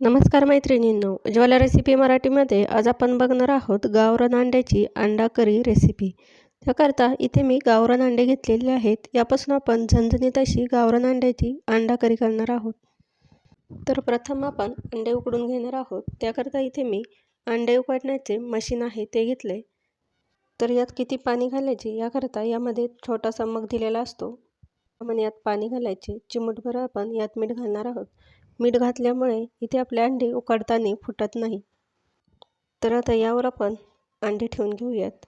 नमस्कार मैत्रिणींनो उज्ज्वला रेसिपी मराठीमध्ये आज आपण बघणार आहोत गावरान अंड्याची अंडा करी रेसिपी त्याकरता इथे मी गावरान अंडे घेतलेले आहेत यापासून आपण झणझणीत अशी गावरान अंड्याची अंडा करी करणार आहोत. तर प्रथम आपण अंडे उकडून घेणार आहोत त्याकरता इथे मी अंडे उकडण्याचे मशीन आहे ते घेतले. तर यात किती पाणी घालायचे याकरता यामध्ये छोटासा मग दिलेला असतो. आपण यात पाणी घालायचे चिमूटभर आपण यात मीठ घालणार आहोत. मीठ घातल्यामुळे इथे आपले अंडे उकडताना फुटत नाही. तर आता यावर आपण अंडे ठेवून घेऊयात.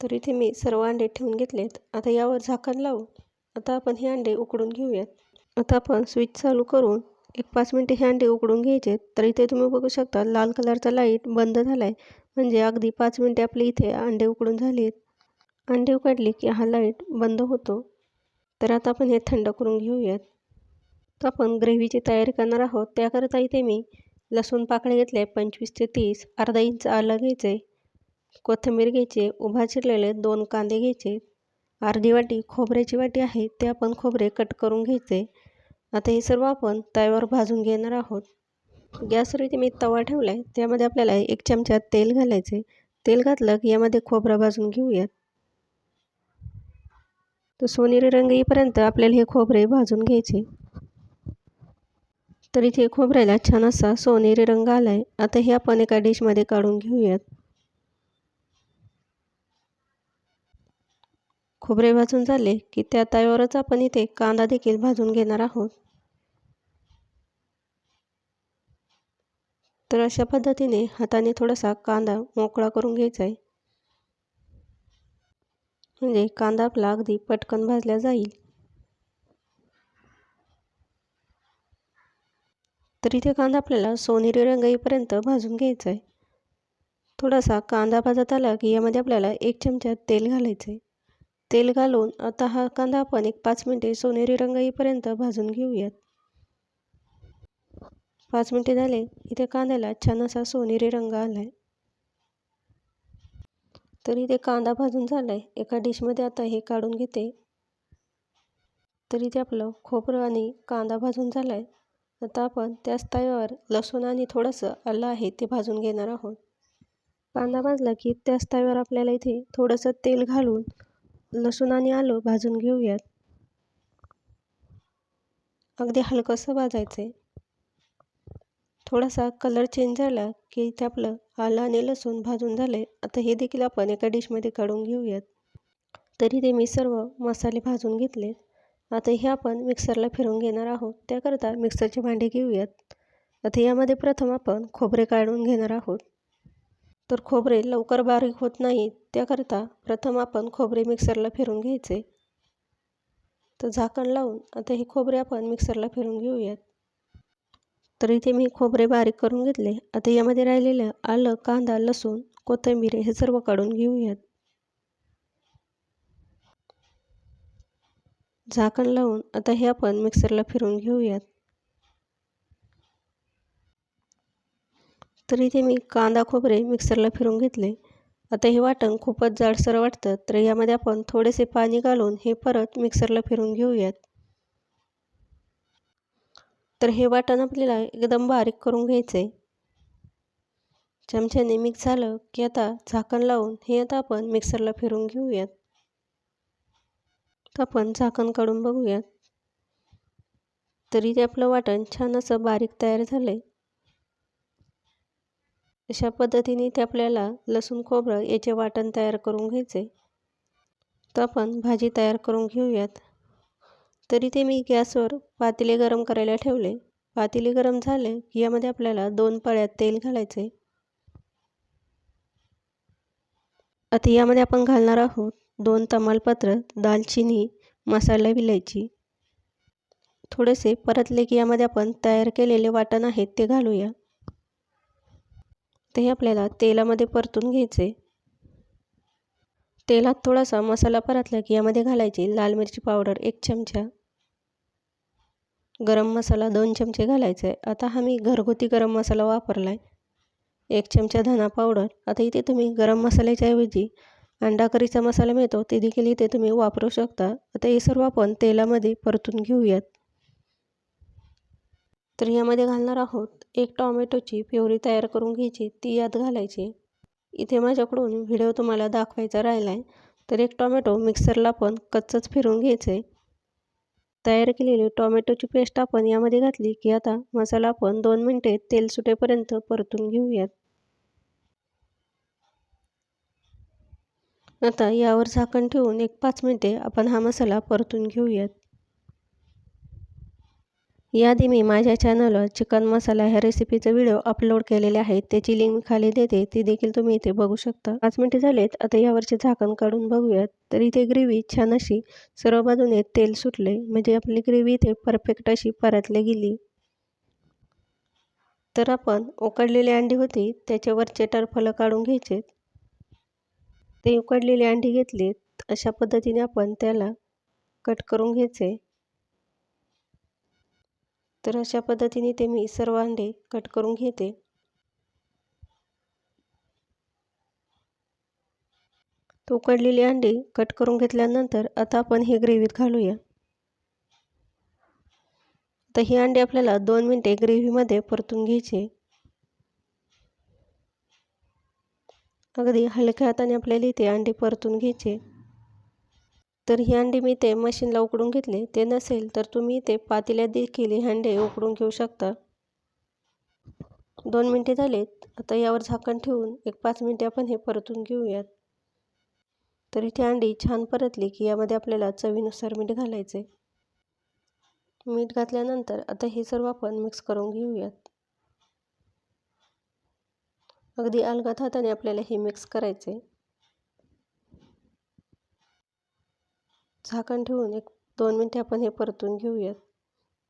तर इथे मी सर्व अंडे ठेवून घेतलेत. आता यावर झाकण लावून आता आपण हे अंडे उकडून घेऊयात. आता आपण स्विच चालू करून एक पाच मिनटे हे अंडे उकडून घ्यायचे. तर इथे तुम्ही बघू शकता लाल कलरचा लाइट बंद झाला आहे म्हणजे अगदी पाच मिनटे आपले इथे अंडे उकडून आहेत अंडे उकडले की हा लाइट बंद होतो. तर आता आपण हे थंड करून घेऊयात. तर आपण ग्रेव्हीची तयारी करणार आहोत. त्याकरता इथे मी लसूण पाकळे घेतले पंचवीस ते तीस अर्धा इंच आलं घ्यायचे कोथिंबीर घ्यायचे उभा चिरलेले दोन कांदे घ्यायचे अर्धी वाटी खोबऱ्याची वाटी आहे ते आपण खोबरे कट करून घ्यायचे. आता हे सर्व आपण तव्यावर भाजून घेणार आहोत. गॅसवर इथे मी तवा ठेवला आहे त्यामध्ये आपल्याला एक चमचा तेल घालायचे. तेल घातलं की यामध्ये खोबरं भाजून घेऊयात. तर सोनेरी रंग येईपर्यंत आपल्याला हे खोबरे भाजून घ्यायचे. तर इथे खोबऱ्याला छान असा सोनेरी रंग आला आहे आता हे आपण एका डिशमध्ये काढून घेऊयात. खोबरे भाजून झाले की त्या तव्यावरच आपण इथे कांदा देखील भाजून घेणार आहोत. तर अशा पद्धतीने हाताने थोडासा कांदा मोकळा करून घ्यायचा आहे. म्हणजे कांदा आपला अगदी पटकन भाजला जाईल. तर इथे कांदा आपल्याला सोनेरी रंग येईपर्यंत भाजून घ्यायचा आहे थोडासा कांदा भाजत आला की यामध्ये आपल्याला एक चमचा तेल घालायचं आहे तेल घालून आता हा कांदा आपण एक पाच मिनटे सोनेरी रंग येईपर्यंत भाजून घेऊयात. पाच मिनटे झाले इथे कांद्याला छान असा सोनेरी रंग आला आहे तरी ते कांदा भाजून झाला आहे एका डिशमध्ये आता हे काढून घेते. तरी ते आपलं खोबरं आणि कांदा भाजून झाला आहे आता आपण त्याच तव्यावर लसूण आणि थोडंसं आलं आहे ते भाजून घेणार आहोत. कांदा भाजला की त्याच तव्यावर आपल्याला इथे थोडंसं तेल घालून लसूण आणि आलं भाजून घेऊयात. अगदी हलकंसं भाजायचं आहे थोडासा कलर चेंज झाला की इथे आपलं आलं आणि लसूण भाजून झाले आता हे देखील आपण एका डिशमध्ये काढून घेऊयात. तरी ते मी सर्व मसाले भाजून घेतले. आता हे आपण मिक्सरला फिरवून घेणार आहोत. त्याकरता मिक्सरचे भांडे घेऊयात. आता यामध्ये प्रथम आपण खोबरे काढून घेणार आहोत. तर खोबरे लवकर बारीक होत नाही त्याकरता प्रथम आपण खोबरे मिक्सरला फिरून घ्यायचे. तर झाकण लावून आता हे खोबरे आपण मिक्सरला फिरून घेऊयात. तर इथे मी खोबरे बारीक करून घेतले. आता यामध्ये राहिलेलं आलं कांदा लसूण कोथिंबीर हे सर्व काढून घेऊयात. झाकण लावून आता हे आपण मिक्सरला फिरून घेऊयात. तर इथे मी कांदा खोबरे मिक्सरला फिरून घेतले. आता हे वाटण खूपच जाडसर वाटतं तर यामध्ये आपण थोडेसे पाणी घालून हे परत मिक्सरला फिरून घेऊयात. तर हे वाटण आपल्याला एकदम बारीक करून घ्यायचं आहे चमच्याने मिक्स झालं की आता झाकण लावून हे आता आपण मिक्सरला फिरून घेऊयात. तर आपण झाकण काढून बघूयात. तरी ते आपलं वाटण छान असं बारीक तयार झालं आहे अशा पद्धतीने ते आपल्याला लसूण खोबरं याचे वाटण तयार करून घ्यायचे तर आपण भाजी तयार करून घेऊयात. तरी ते मी गॅसवर पातेले गरम करायला ठेवले. पातेले गरम झाले की यामध्ये आपल्याला दोन पळ्यात तेल घालायचे. आता यामध्ये आपण घालणार आहोत दोन तमालपत्र दालचिनी मसाला विलायची थोडेसे परतले की यामध्ये आपण तयार केलेले वाटण आहेत ते घालूया. ते आपल्याला तेलामध्ये परतून घ्यायचे. तेलात थोडासा मसाला परतला की यामध्ये घालायची लाल मिरची पावडर एक चमचा. गरम मसाला दोन चमचे घालायचे. आहे आता हा मी घरगुती गरम मसाला वापरला आहे एक चमचा धना पावडर. आता इथे तुम्ही गरम मसाल्याच्या ऐवजी अंडा करीचा मसाला मिळतो ते देखील इथे तुम्ही वापरू शकता. आता हे सर्व आपण तेलामध्ये परतून घेऊयात. तर यामध्ये घालणार आहोत एक टॉमॅटोची प्युरी तयार करून घ्यायची ती यात घालायची. इथे माझ्याकडून व्हिडिओ तुम्हाला दाखवायचा राहिला आहे तर एक टॉमॅटो मिक्सरला पण कच्चंच फिरून घ्यायचं. आहे तयार केलेली टोमॅटोची पेस्ट आपण यामध्ये घातली की आता मसाला आपण दोन मिनटे तेल सुटेपर्यंत परतून घेऊयात. आता यावर झाकण ठेवून एक पाच मिनटे आपण हा मसाला परतून घेऊयात. याआधी मी माझ्या चॅनलवर चिकन मसाला ह्या रेसिपीचा व्हिडिओ अपलोड केलेले आहेत त्याची लिंक मी खाली देते. ती देखील तुम्ही इथे बघू शकता. पाच मिनटे झालेत. आता यावरचे झाकण काढून बघूयात. तर इथे ग्रेव्ही छान अशी सर्व बाजूने तेल सुटले. म्हणजे आपली ग्रेव्ही इथे परफेक्ट अशी परतली गेली. तर आपण उकडलेली अंडी होती. त्याच्यावरचे टरफलं काढून घ्यायचे ते उकडलेली अंडी घेतलीत. अशा पद्धतीने आपण त्याला कट करून घ्यायचे. तर अशा पद्धतीने ते मी सर्व अंडे कट करून घेते. तो उकडलेली अंडी कट करून घेतल्यानंतर आता आपण हे ग्रेव्हीत घालूया. आता ही अंडी आपल्याला दोन मिनटे ग्रेव्हीमध्ये परतून घ्यायचे. अगदी हलक्या हाताने आपल्याला इथे अंडी परतून घ्यायचे. तर ही अंडी मी ते मशीनला उकडून घेतले. ते नसेल तर तुम्ही ते पातेल्यात देखील ही अंडे उकडून घेऊ शकता. दोन मिनटे झालेत. आता यावर झाकण ठेवून एक पाच मिनटे आपण हे परतून घेऊयात. तर इथे अंडी छान परतली की यामध्ये आपल्याला चवीनुसार मीठ घालायचे. मीठ घातल्यानंतर आता हे सर्व आपण मिक्स करून घेऊयात. अगदी अलगद हाताने आपल्याला हे मिक्स करायचे. झाकण ठेवून एक दोन मिनटे आपण हे परतून घेऊयात.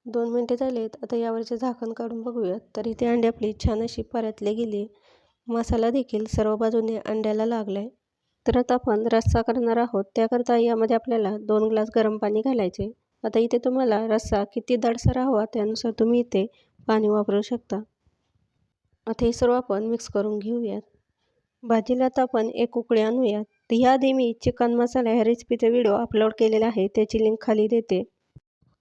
दोन मिनटे झालेत आता यावरचे झाकण काढून बघूयात. तर इथे अंडी आपली छान अशी परतली गेली. मसाला देखील सर्व बाजूने अंड्याला लागला आहे तर आता आपण रस्सा करणार आहोत. त्याकरता यामध्ये आपल्याला दोन ग्लास गरम पाणी घालायचे. आता इथे तुम्हाला रस्सा किती दडसर हवा त्यानुसार तुम्ही इथे पाणी वापरू शकता. आता हे सर्व आपण मिक्स करून घेऊयात. भाजीला आता आपण एक उकळी आणूयात. तर ह्याआधी मी चिकन मसाला ह्या रेसिपीचा व्हिडिओ अपलोड केलेला आहे. त्याची लिंक खाली देते.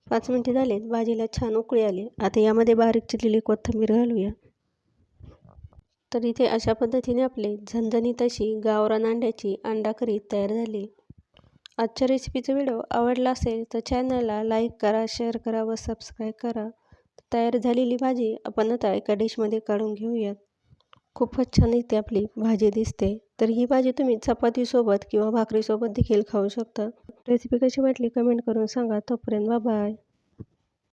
पाच मिनटे झालेत भाजीला छान उकळी आली. आता यामध्ये बारीक चिरलेली कोथिंबीर घालूया. तर इथे अशा पद्धतीने आपले झणझणीत अशी गावरान अंड्याची अंडा करी तयार झाली. आजच्या रेसिपीचा व्हिडिओ आवडला असेल तर चॅनलला लाईक करा शेअर करा व सबस्क्राईब करा. तयार झालेली भाजी आपण आता एका डिशमध्ये काढून घेऊयात. खूपच छान इथे आपली भाजी दिसते. तर ही भाजी तुम्ही चपातीसोबत किंवा भाकरीसोबत देखील खाऊ शकता. रेसिपी कशी वाटली कमेंट करून सांगा. तोपर्यंत बाय